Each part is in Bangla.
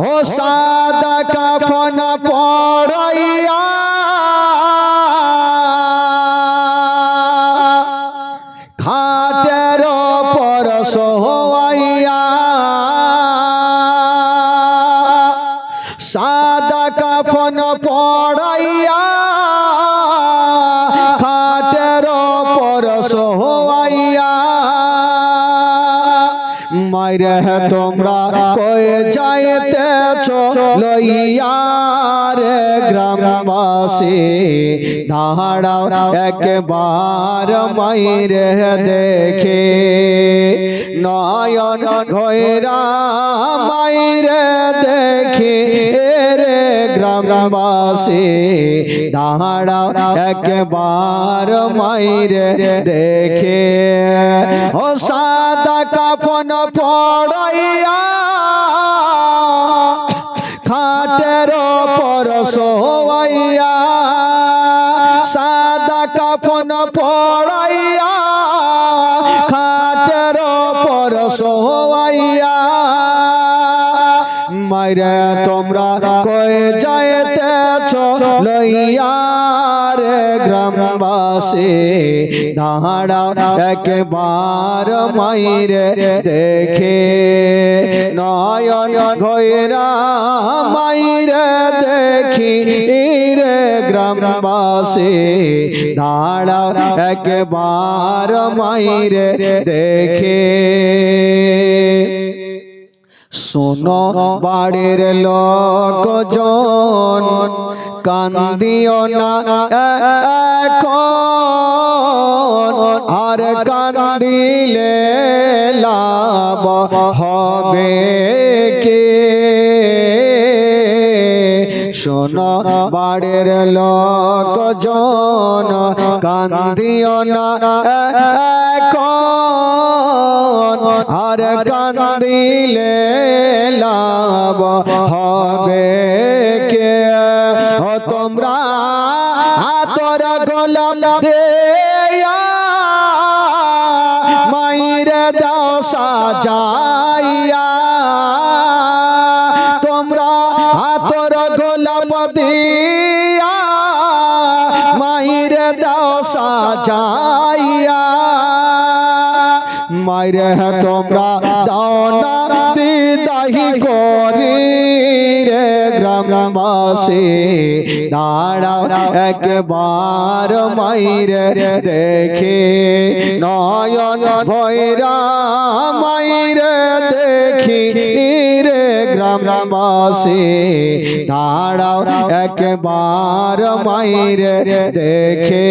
ও সাদা কাফন মাইরে তোমরা কয়ে যাইতেছ লইয়া রে গ্রামবাসী দাঁড়াও একবার মাইরে দেখে নয়ন ঘৈরা মাইরে দেখি রে গ্রামবাসী দাঁড়াও একবার মাইরে দেখে ও সাদা কাফন পড়াইয়া খাটের পর সোয়াইয়া সাদা কাফন পড়াইয়া খাটের পর সোয়াইয়া মাইরে তোমরা কয়ে যাইতেছ লইয়া? গ্রামবাসী দাঁড়াও একবার মাইরে দেখে, নয়ন ঘৈরা মাইরে দেখি রে গ্রামবাসী দাঁড়াও একবার মাইরে দেখে। শোনো বাড়ির লোকজন কান্দিও না। এখন আর কান্দিলে লাভ হবে কে? শোনো, বাড়ির লোকজন কান্দিও না। এখন আর কান্দিলে লাভ হবে তোমরা হাতর গোলাম দেয়া মাইরে দাও সাজাইয়া তোমরা হাতর গোলাপ দিয়া মাইরে দাও সাজাইয়া মাইরে তোমরা দাও না বিদাহি করি রে গ্রামবাসী। দাঁড়াও একবার মাইরে দেখে। নয়ন ভৈরা মাইরে দেখি রে গ্রামবাসী। দাঁড়াও একবার মাইরে দেখে।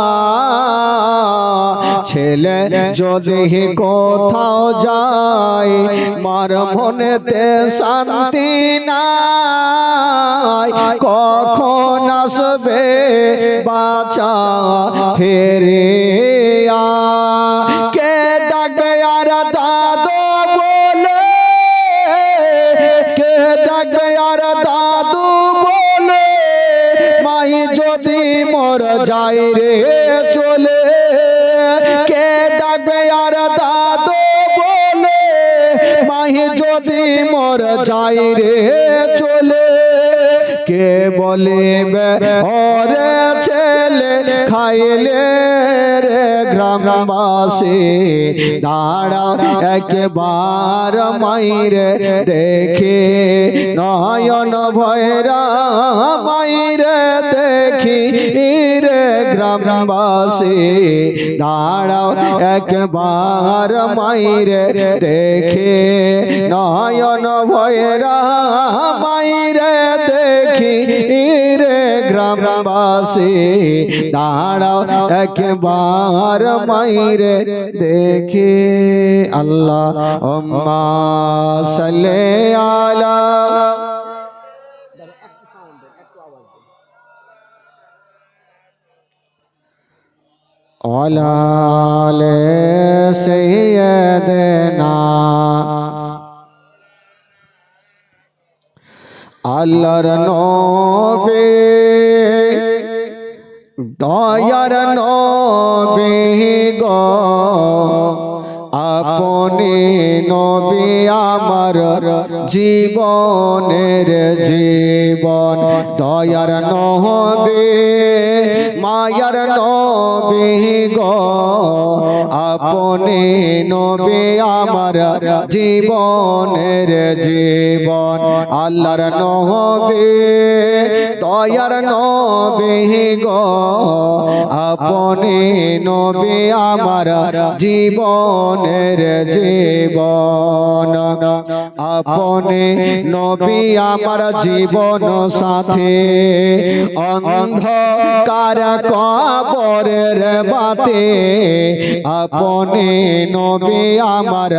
ছেলে যদি কোথাও যায় মার মনেতে শান্তি নাই। কখন আসবে বাঁচা ফেরে কে ডাকবে আর দাদু বলে? কে ডাকবে আর দাদু বলে? মাই যদি মর যাই রে যদি মোর যাই রে চলে কে বলিবে? ওরে ছেলে খাইলে রে গ্রামবাসী, দাঁড়াও একবার মাইরে দেখে। নয়ন ভৈরা মাইরে দেখি রে গ্রামবাসী, দাঁড়াও একবার মাইরে দেখে। নয়ন ভৈরা মাইরে দেখি রে গ্রামবাসী দাঁড়াও একবার মাইরে দেখে আল্লাহ। অম্মা সালে আলা। ওলাল সৈয়দনা। আল্লাহর নবী। দয়ার নবী গ আপনি নবী আমার জীবনের জীবন। দয়ার নহবে মায়ার নবী গো। আপনি নবী আমার জীবনের জীবন। আল্লাহর নহবে দয়ার নবী গো। আপনি নবী আমার জীবনের জীবন। আপনি নবী আমার জীবন সাথে। অন্ধকার কবরের বাতে। আপনি নবী আমার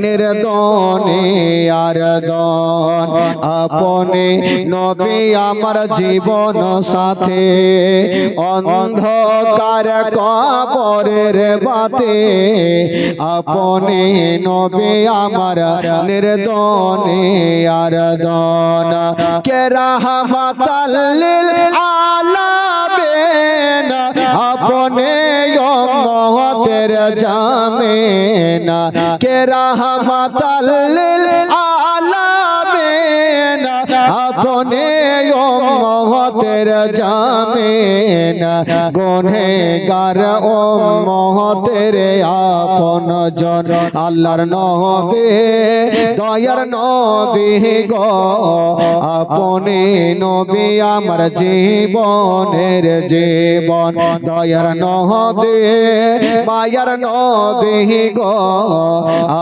নির্দনে আর দন। আপনি নবী আমার জীবন সাথে। অন্ধকার কবরের বাতে। আপনি নবী আমার নির্দনে আর দন। কে রাহমাতাল্লিল আলামিন? আপনে মহতের জামিন। কে রাহমাতাল্লিল আলামিন? আপনি মহতের জামিন। গুনে গার ও মহতের আপন জন। আল্লাহর নবে, দয়ার নবী গো। আপনি নবী আমার জীবনের জীবন। দয়ার নহবে মায়ার নবী গো।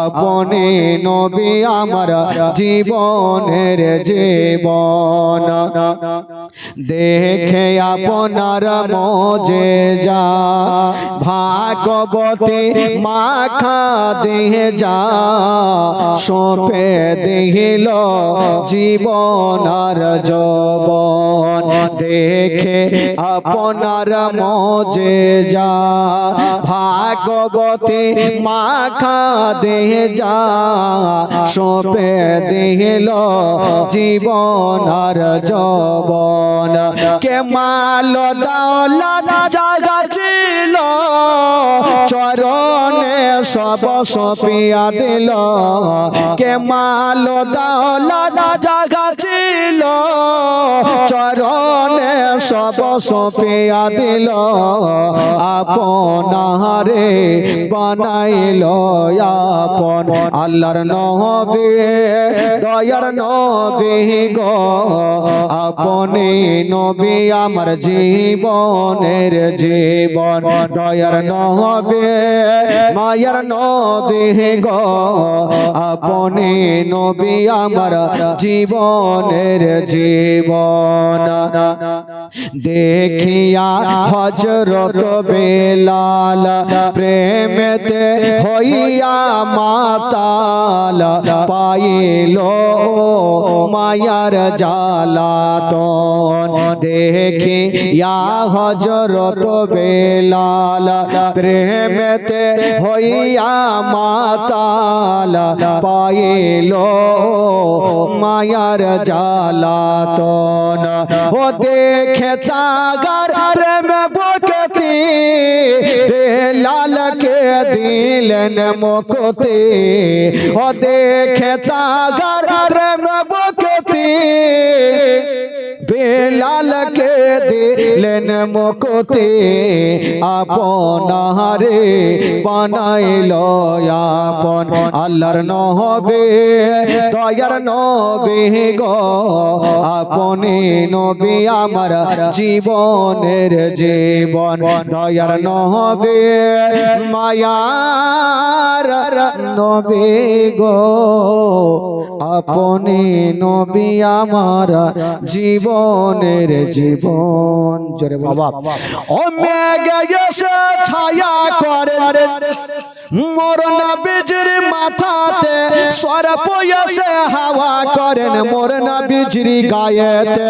আপনি নবী আমার জীবনের জীবন। দেখে আপনার মজে যা। ভাগবতী মাখা দেহে যা। সোপে দেহিল জীবন আর যবন। দেখে আপনার মজে যা। ভাগবতী মাখা দেহে যা। সোপে দেহিল জীবন আর যবন। কে মাল দাওলাত জাগা ছিল, চরণে সব সপিয়া দিল। কে মাল দাওলাত জাগা ছিল, চরণে সব সপিয়া দিল। আপনারে বানাইল আপন আল্লাহর নবী দয়ার নবী গো, আপনি নবী আমার জীবনের জীবন। দয়ার নবী, মায়ার নবী গো, আপনি নবী আমার জীবনের জীবন। দেখিয়া হজরত বেলাল প্রেমেতে হইয়া মাতাল পাইল মায়ার জালাতন দেখি ইয়া হজরত বেলাল, প্রেমেতে হইয়া মাতাল, পাইল মায়ার জালাতন ও দেখে তাগার প্রেম দিলেন মুকতি ও দেখে তাগার প্রেম বকতি। বেলালকে দিলেন মুকতি আপনারে বানাইল আপন আল্লাহর নহবে দয়ার নবী গো, আপনি নবী আমার জীবনের জীবন, দয়ার নহবে মায়ার নবী গো, আপনি নবী আমার জীবনের জীবন। জোরে বাবা ও মেঘে এসে ছায়া করে। মোর নবীজির মাথাতে সরপ এসে হাওয়া করেন মোর নবীজির গায়েতে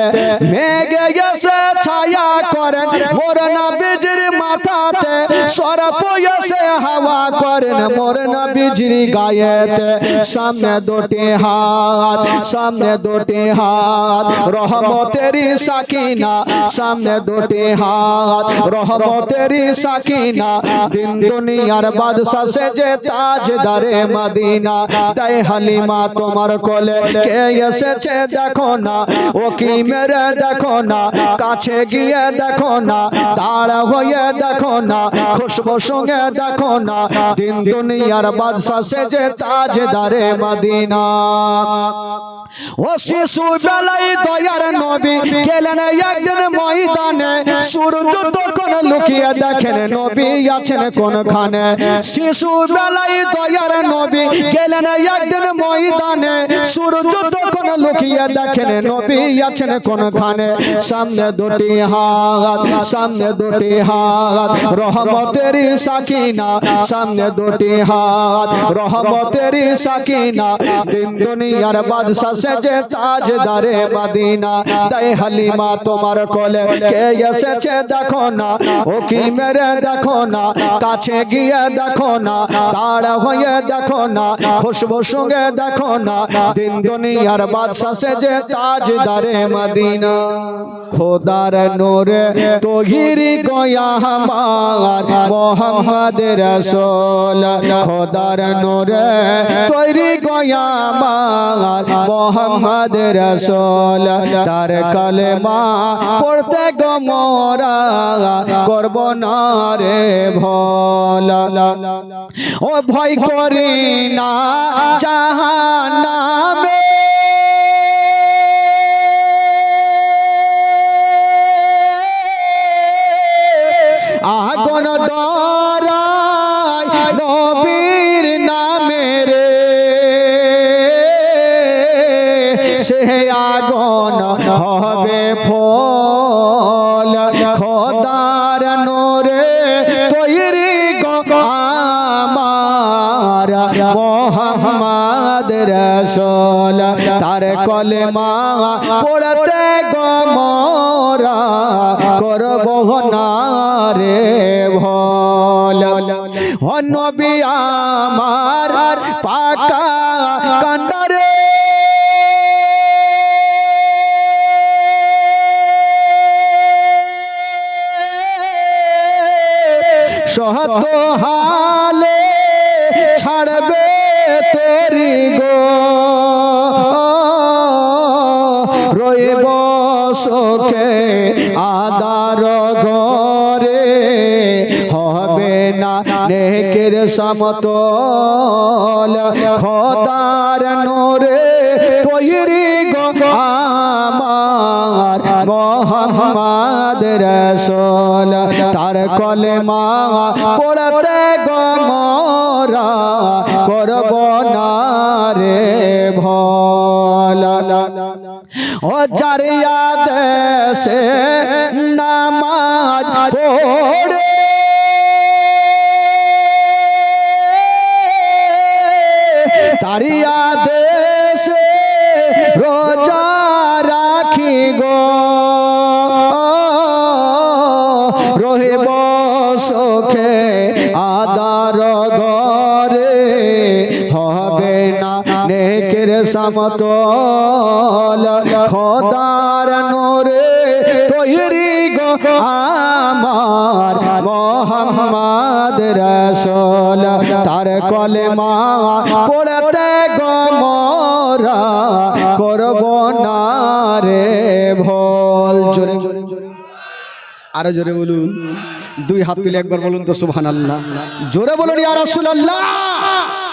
মেঘে এসে ছায়া করেন মোর নবীজির মাথাতে সরপ এসে হাওয়া করেন মোর নবীজির গায়েতে সামনে দুটি হাত সামনে দুটি হাত রহমতেরি সাকিনা সামনে দুটি হাত রহমতেরি সাকিনা দিন দুনিয়ার বাদশা যে তাজদারে মদিনা, তাই হালিমা তোমার কোলে কে এসেছে দেখো না ও কি মেরে দেখো না, কাছে গিয়ে দেখো না, দাঁড়া হয়ে দেখো না, খুশবু সঙ্গে দেখো না, দিন দুনিয়ার বাদশা সে যে তাজদারে মদিনা। ও শিশু বেলায় দয়ার নবী গেলেন একদিন ময়দানে, সূর্য তখন লুকিয়ে দেখেন নবী আছেন কোনখানে। শিশু বেলায় দয়ার নবী গেলেন একদিন ময়দানে। সূর্য তখন লুকিয়ে দেখেন, নবী আছেন কোনখানে? সামনে দুটি হাত, সামনে দুটি হাত, রহমতের সাকিনা। সামনে দুটি হাত, রহমতের সাকিনা। দিন দুনিয়ার বাদশা সে যে তাজদারে মদিনা। তাই হালিমা তোমার কোলে কে এসেছে দেখো না? ও কি মেরে দেখো না? কাছে গিয়ে দেখো না তাড়া হয়ে দেখো না, খুশবু সঙ্গে দেখো না, দিন দুনিয়ার বাদশা সে যে তাজদারে মদিনা। খোদার নোরে তহিরি গয়া আমার মোহাম্মদ রসোল। খোদার নোরে তৈরি গয়া আমার মোহাম্মদ রসোল। তার কলেমা পড়তে গো মোরা, করব না রে ভোল। ও ভয় করি না জাহান্নামে। আগুন ডরাই নবীর নামে রে। সে আগুন হবে ফল রসোল তার কলেমা পড়তে গো মোরা করব না রে ভোল নবী আমার পাকা কান্ডারে সহত হালে গো রইব শোকে আদার গরে হবে না নেকের সমতল খোদার নোরে। তৈরি গো আমার মোহাম্মদ রসোল তার কলেমা পড়তে গো মোরা করব না রে ভোল ও জারিয়া দেশে নামাজ পড়ে তারিয়া দেশে রোজা রাখি গো। রহিব সুখে আদার গরে হবে না নেকের সমতল। খোদার নোরে তৈরি গো আমার মোহাম্মদ রসোল। তার কলেমা পড়তে গো করব না রে ভোল। আরও জোরে বলুন। দুই হাত তুলে একবার বলুন তো, সুবহানাল্লাহ। জোরে বলুন, ইয়া রাসূলুল্লাহ।